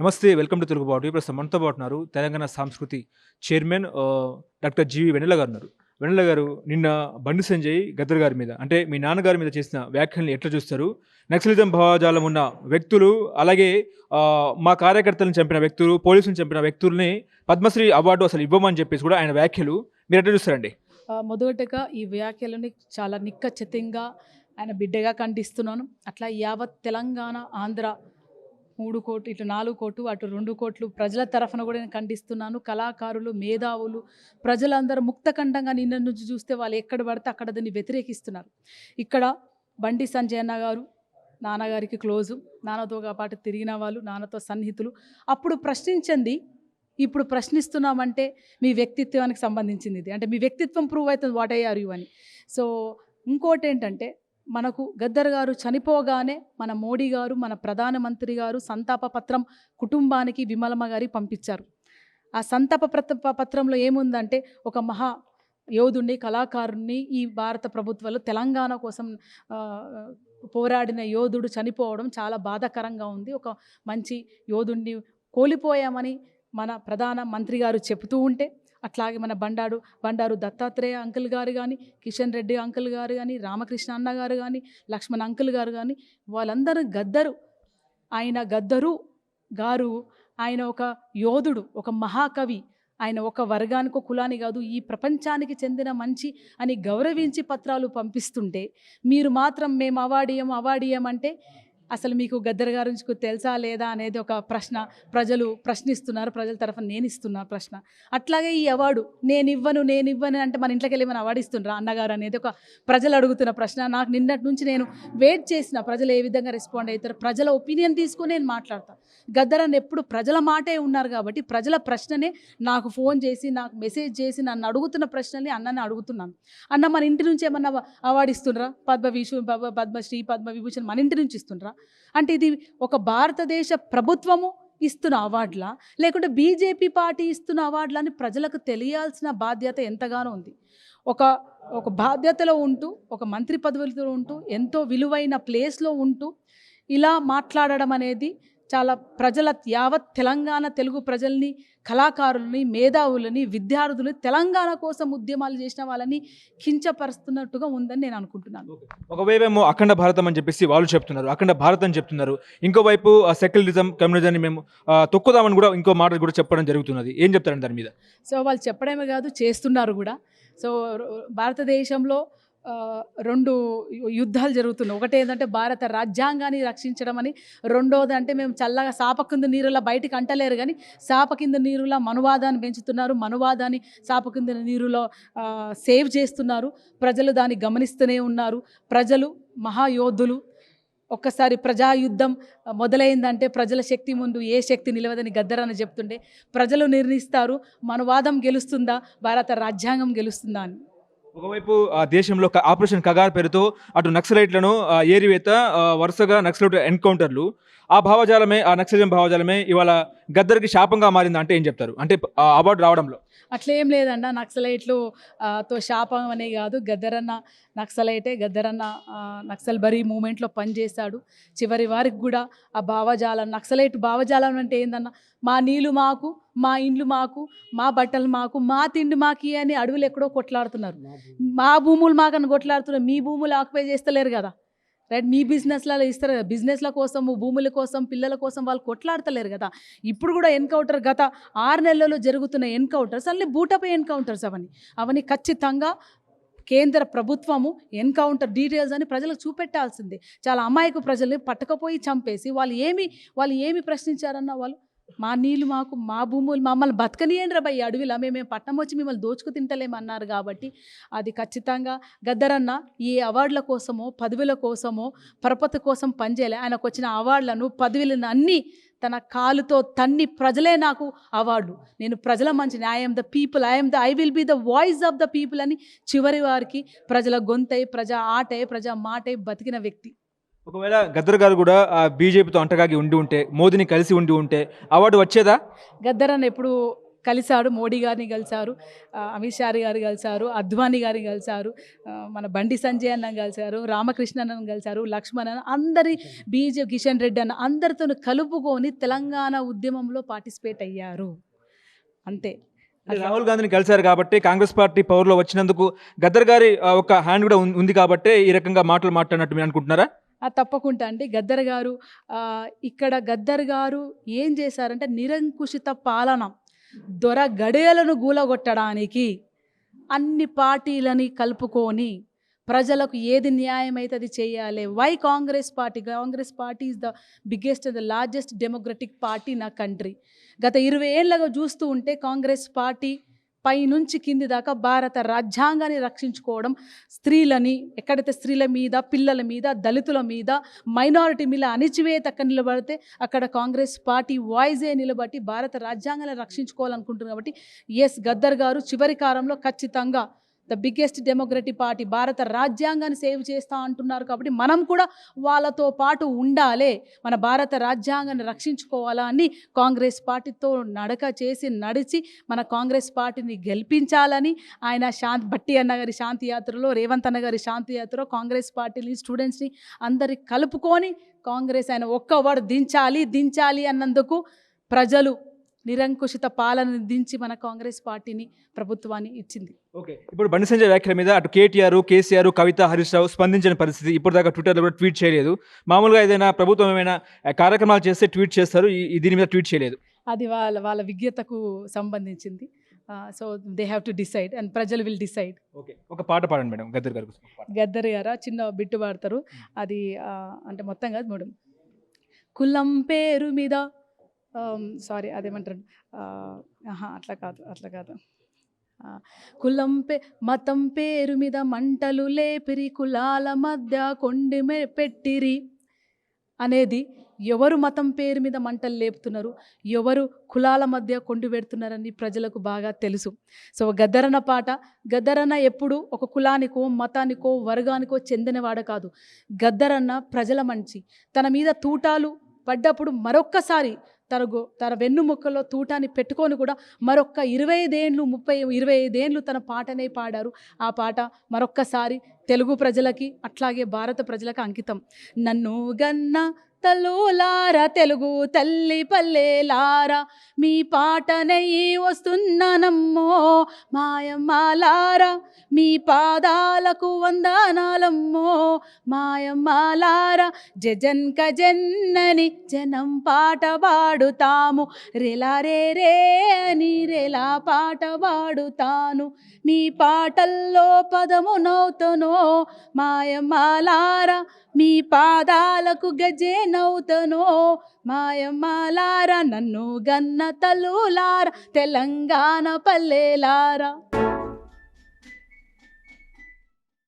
నమస్తే welcome to Telugu బాటు ప్రస్తుతం మనతో పాటు ఉన్నారు తెలంగాణ సాంస్కృతి చైర్మన్ డాక్టర్ జీవి వెన్నెల గారు ఉన్నారు. వెన్నెల గారు నిన్న బండి సంజయ్ గద్దర్ గారి మీద అంటే మీ నాన్నగారి మీద చేసిన వ్యాఖ్యలను ఎట్లా చూస్తారు? నక్సలిజం భావజాలం ఉన్న వ్యక్తులు అలాగే మా కార్యకర్తలను చంపిన వ్యక్తులు పోలీసులను చంపిన వ్యక్తుల్ని పద్మశ్రీ అవార్డు అసలు ఇవ్వమని చెప్పేసి కూడా ఆయన వ్యాఖ్యలు. మీరు ఎట్లా చూస్తారండి? మొదటగా ఈ వ్యాఖ్యలని చాలా నిక్కచ్చితంగా ఆయన బిడ్డగా ఖండిస్తున్నాను. అట్లా యావత్ తెలంగాణ ఆంధ్ర మూడు కోట్లు ఇటు నాలుగు కోట్లు అటు రెండు కోట్లు ప్రజల తరఫున కూడా నేను ఖండిస్తున్నాను. కళాకారులు మేధావులు ప్రజలందరూ ముక్తఖండంగా నిన్న నుంచి చూస్తే వాళ్ళు ఎక్కడ పడితే అక్కడ దాన్ని వ్యతిరేకిస్తున్నారు. ఇక్కడ బండి సంజయ్ అన్న గారు నాన్నగారికి క్లోజు నాన్నతో పాటు తిరిగిన వాళ్ళు నాన్నతో సన్నిహితులు. అప్పుడు ప్రశ్నించింది ఇప్పుడు ప్రశ్నిస్తున్నామంటే మీ వ్యక్తిత్వానికి సంబంధించింది ఇది. అంటే మీ వ్యక్తిత్వం ప్రూవ్ అవుతుంది వాట్ అయ్యారు యు అని. సో ఇంకోటి ఏంటంటే మనకు గద్దర్ గారు చనిపోగానే మన మోడీ గారు మన ప్రధానమంత్రి గారు సంతాప పత్రం కుటుంబానికి విమలమ్మ గారి పంపించారు. ఆ సంతాప పత్రంలో ఏముందంటే ఒక మహా యోధుణ్ణి కళాకారుణ్ణి ఈ భారత ప్రభుత్వాలు తెలంగాణ కోసం పోరాడిన యోధుడు చనిపోవడం చాలా బాధాకరంగా ఉంది. ఒక మంచి యోధుణ్ణి కోల్పోయామని మన ప్రధాన మంత్రి గారు చెబుతూ ఉంటే అట్లాగే మన బండారు బండారు దత్తాత్రేయ అంకుల్ గారు కానీ కిషన్ రెడ్డి అంకుల్ గారు కానీ రామకృష్ణ అన్న గారు కానీ లక్ష్మణ్ అంకుల్ గారు కానీ వాళ్ళందరూ గద్దరు. ఆయన గద్దరు గారు ఆయన ఒక యోధుడు ఒక మహాకవి. ఆయన ఒక వర్గానికో కులాని కాదు ఈ ప్రపంచానికి చెందిన మంచి అని గౌరవించి పత్రాలు పంపిస్తుంటే మీరు మాత్రం మేము అవాడియం అవాడియం అంటే అసలు మీకు గద్దర్ గారి గురించి తెలుసా లేదా అనేది ఒక ప్రశ్న. ప్రజలు ప్రశ్నిస్తున్నారు. ప్రజల తరఫున నేను ఇస్తున్నా ప్రశ్న. అట్లాగే ఈ అవార్డు నేను ఇవ్వను నేను ఇవ్వను అంటే మన ఇంట్లోకి వెళ్ళి మన అవార్డు ఇస్తుండ్రా అన్నగారు అనేది ఒక ప్రజలు అడుగుతున్న ప్రశ్న. నాకు నిన్నటి నుంచి నేను వెయిట్ చేసిన ప్రజలు ఏ విధంగా రెస్పాండ్ అవుతారు ప్రజల ఒపీనియన్ తీసుకొని నేను మాట్లాడతాను గద్దర్ అని ఎప్పుడు ప్రజల మాటే ఉన్నారు కాబట్టి ప్రజల ప్రశ్ననే నాకు ఫోన్ చేసి నాకు మెసేజ్ చేసి నన్ను అడుగుతున్న ప్రశ్నల్ని అన్నని అడుగుతున్నాను. అన్న మన ఇంటి నుంచి ఏమన్నా అవార్డు ఇస్తుండ్రా? పద్మవిభూ పద్మ పద్మశ్రీ పద్మవిభూషణ్ మన ఇంటి నుంచి ఇస్తుండ్రా? అంటే ఇది ఒక భారతదేశ ప్రభుత్వము ఇస్తున్న అవార్డులా లేకుంటే బీజేపీ పార్టీ ఇస్తున్న అవార్డులా అని ప్రజలకు తెలియాల్సిన బాధ్యత ఎంతగానో ఉంది. ఒక ఒక బాధ్యతలో ఉంటూ ఒక మంత్రి పదవులతో ఉంటూ ఎంతో విలువైన ప్లేస్లో ఉంటూ ఇలా మాట్లాడడం అనేది చాలా ప్రజల యావత్ తెలంగాణ తెలుగు ప్రజల్ని కళాకారుల్ని మేధావులని విద్యార్థులు తెలంగాణ కోసం ఉద్యమాలు చేసిన వాళ్ళని కించపరుస్తున్నట్టుగా ఉందని నేను అనుకుంటున్నాను. ఒకవైపు అఖండ భారతం అని చెప్పేసి వాళ్ళు చెప్తున్నారు. అఖండ భారతం అని చెప్తున్నారు. ఇంకోవైపు సెక్యులరిజం కమ్యూనిజాన్ని మేము తొక్కుదామని కూడా ఇంకో మాట కూడా చెప్పడం జరుగుతున్నది. ఏం చెప్తారండి దాని మీద? సో వాళ్ళు చెప్పడమే కాదు చేస్తున్నారు కూడా. సో భారతదేశంలో రెండు యు- యుద్ధాలు జరుగుతున్నాయి. ఒకటి ఏంటంటే భారత రాజ్యాంగాన్ని రక్షించడం అని రెండోది అంటే మేము చల్లగా సాప కింద నీరులా బయటికి అంటలేరు కానీ సాప కింద నీరులా మనువాదాన్ని పెంచుతున్నారు. మనువాదాన్ని సాప కింద నీరులో సేవ్ చేస్తున్నారు. ప్రజలు దాన్ని గమనిస్తూనే ఉన్నారు. ప్రజలు మహాయోధులు ఒక్కసారి ప్రజాయుద్ధం మొదలైందంటే ప్రజల శక్తి ముందు ఏ శక్తి నిలవదని గద్దరని చెప్తుండే ప్రజలు నిర్ణయిస్తారు మనవాదం గెలుస్తుందా భారత రాజ్యాంగం గెలుస్తుందా అని. ఒకవైపు ఆ దేశంలో క- ఆపరేషన్ కగార్ పేరుతో అటు నక్సలైట్లను ఏరివేత వరుసగా నక్సలైట్ ఎన్కౌంటర్లు. ఆ భావజాలమే ఆ నక్సలిజం భావజాలమే ఇవాళ గద్దర్కి శాపంగా మారిందా అంటే ఏం చెప్తారు? అంటే అవార్డు రావడంలో. అట్లేం లేదన్న నక్సలైట్లు తో శాపం అనే కాదు గద్దరన్న నక్సలైటే గద్దరన్న నక్సల్ బరీ మూమెంట్లో పనిచేశాడు. చివరి వారికి కూడా ఆ భావజాలం నక్సలైట్ భావజాలం అంటే ఏందన్న మా నీళ్ళు మాకు మా ఇండ్లు మాకు మా బట్టలు మాకు మా తిండి మాకి అని అడవులు ఎక్కడో కొట్లాడుతున్నారు. మా భూములు మాకని కొట్లాడుతున్నారు మీ భూములు ఆక్యుపై చేస్తలేరు కదా. రైట్? మీ బిజినెస్లలో ఇస్తారు కదా. బిజినెస్ల కోసం భూముల కోసం పిల్లల కోసం వాళ్ళు కొట్లాడతలేరు కదా. ఇప్పుడు కూడా ఎన్కౌంటర్ గత ఆరు నెలల్లో జరుగుతున్న ఎన్కౌంటర్స్ అన్నీ బూటపై ఎన్కౌంటర్స్ అవన్నీ. అవన్నీ ఖచ్చితంగా కేంద్ర ప్రభుత్వము ఎన్కౌంటర్ డీటెయిల్స్ అని ప్రజలకు చూపెట్టాల్సిందే. చాలా అమాయక ప్రజల్ని పట్టకపోయి చంపేసి వాళ్ళు ఏమి వాళ్ళు ఏమి ప్రశ్నించారన్న వాళ్ళు మా నీళ్ళు మాకు మా భూములు మమ్మల్ని బతకనియండి రా అడవిలో అడవిలా మేము పట్టణం వచ్చి మిమ్మల్ని దోచుకు తింటలేమన్నారు కాబట్టి అది ఖచ్చితంగా గద్దరన్న ఈ అవార్డుల కోసమో పదవుల కోసమో పరపతి కోసం పనిచేయలే. ఆయనకు వచ్చిన అవార్డులను పదవులను అన్నీ తన కాలుతో తన్ని ప్రజలే నాకు అవార్డు. నేను ప్రజల మంచి I'm the people I'm the I will be the voice of the people అని చివరి వారికి ప్రజల గొంతై ప్రజా ఆటై ప్రజా మాటై బతికిన వ్యక్తి. ఒకవేళ గద్దర్ గారు కూడా ఆ బీజేపీతో అంటగాగి ఉండి ఉంటే మోదీని కలిసి ఉండి ఉంటే అవార్డు వచ్చేదా? గద్దరన్న ఎప్పుడు కలిశారు మోడీ గారిని కలిశారు అమిత్ షా గారు కలిశారు అద్వానీ గారిని కలిశారు మన బండి సంజయ్ అన్న కలిశారు రామకృష్ణ అన్న కలిశారు లక్ష్మణ్ అన్న అందరి బీజే కిషన్ రెడ్డి అన్న అందరితో కలుపుకొని తెలంగాణ ఉద్యమంలో పార్టిసిపేట్ అయ్యారు. అంతే. రాహుల్ గాంధీని కలిశారు కాబట్టి కాంగ్రెస్ పార్టీ పవర్లో వచ్చినందుకు గద్దర్ గారి ఒక హ్యాండ్ కూడా ఉంది కాబట్టి ఈ రకంగా మాటలు మాట్లాడినట్టు మీరు అనుకుంటున్నారా? తప్పకుండా అండి. గద్దర్ గారు ఇక్కడ గద్దర్ గారు ఏం చేశారంటే నిరంకుశిత పాలన దొర గడియలను గూలగొట్టడానికి అన్ని పార్టీలని కలుపుకొని ప్రజలకు ఏది న్యాయం అయితే అది చేయాలి? Why Congress party? Congress party is the biggest the largest democratic party నా కంట్రీ గత ఇరవై ఏళ్ళగా చూస్తూ ఉంటే కాంగ్రెస్ పార్టీ పై నుంచి కింది దాకా భారత రాజ్యాంగాన్ని రక్షించుకోవడం స్త్రీలని ఎక్కడైతే స్త్రీల మీద పిల్లల మీద దళితుల మీద మైనారిటీ మీద అణిచివేత నిలబడితే అక్కడ కాంగ్రెస్ పార్టీ వాయిజే నిలబట్టి భారత రాజ్యాంగాన్ని రక్షించుకోవాలనుకుంటున్నారు కాబట్టి ఎస్ గద్దర్ గారు చివరి కాలంలో ఖచ్చితంగా ద బిగ్గెస్ట్ డెమోక్రటిక్ పార్టీ భారత రాజ్యాంగాన్ని సేవ్ చేస్తా అంటున్నారు కాబట్టి మనం కూడా వాళ్ళతో పాటు ఉండాలి. మన భారత రాజ్యాంగాన్ని రక్షించుకోవాలా అని కాంగ్రెస్ పార్టీతో నడక చేసి నడిచి మన కాంగ్రెస్ పార్టీని గెలిపించాలని ఆయన శాంతి భట్టి అన్న గారి శాంతి యాత్రలో రేవంత్ అన్న గారి శాంతి యాత్రలో కాంగ్రెస్ పార్టీని స్టూడెంట్స్ని అందరి కలుపుకొని కాంగ్రెస్ ఆయన ఒక్క వర్డ్ దించాలి దించాలి అన్నందుకు ప్రజలు నిరంకుశిత పాలన దించి మన కాంగ్రెస్ పార్టీని ప్రభుత్వాన్ని ఇచ్చింది. ఓకే ఇప్పుడు బండి సంజయ్ వ్యాఖ్యల మీద అటు కేటీఆర్ కేసీఆర్ కవిత హరీష్ రావు స్పందించిన పరిస్థితి ఇప్పటిదాకా ట్విట్టర్లో కూడా ట్వీట్ చేయలేదు. మామూలుగా ఏదైనా ప్రభుత్వం ఏమైనా కార్యక్రమాలు చేస్తే ట్వీట్ చేస్తారు దీని మీద ట్వీట్ చేయలేదు. అది వాళ్ళ వాళ్ళ విజ్ఞతకు సంబంధించింది. So they have to decide and ప్రజలు విల్ డిసైడ్ ఓకే ఒక పాట పాడండి మేడం గద్దర్ గారి. గద్దర్ గారా? చిన్న బిట్టు పాడతారు. అది అంటే మొత్తం కాదు మేడం. కులం పేరు మీద సారీ అదేమంటారు? అట్లా కాదు అట్లా కాదు. కులం పే మతం పేరు మీద మంటలు లేపిరి కులాల మధ్య కొండి పెట్టిరి అనేది ఎవరు మతం పేరు మీద మంటలు లేపుతున్నారు? ఎవరు కులాల మధ్య కొండి పెడుతున్నారని ప్రజలకు బాగా తెలుసు. సో గద్దరన పాట గద్దరన్న ఎప్పుడు ఒక కులానికో మతానికో వర్గానికో చెందినవాడ కాదు. గద్దరన్న ప్రజల మంచి. తన మీద తూటాలు పడ్డప్పుడు మరొక్కసారి తన గో తన వెన్నుముక్కలో తూటాన్ని పెట్టుకొని కూడా మరొక్క ఇరవై ఐదేండ్లు ముప్పై ఇరవై ఐదేండ్లు తన పాటనే పాడారు. ఆ పాట మరొక్కసారి తెలుగు ప్రజలకి అట్లాగే భారత ప్రజలకు అంకితం. నన్ను గన్న తల్లులారా తెలుగు తల్లి పల్లెలారా మీ పాటనయ్యి వస్తున్నానమ్మో మాయమ్మాలారా మీ పాదాలకు వందనాలమ్మో మాయమ్మాలారా జజన్క జన్నని జనం పాట పాడుతాము రెలా రే రే అని రెలా పాట పాడుతాను మీ పాటల్లో పదము నవ్వుతనో మాయమ్మాలారా మీ పాదాలకు గజేన నవ్వుతనో మాయమ్మాలారా నన్ను గన్న తల్లులారా తెలంగాణ పల్లెలారా.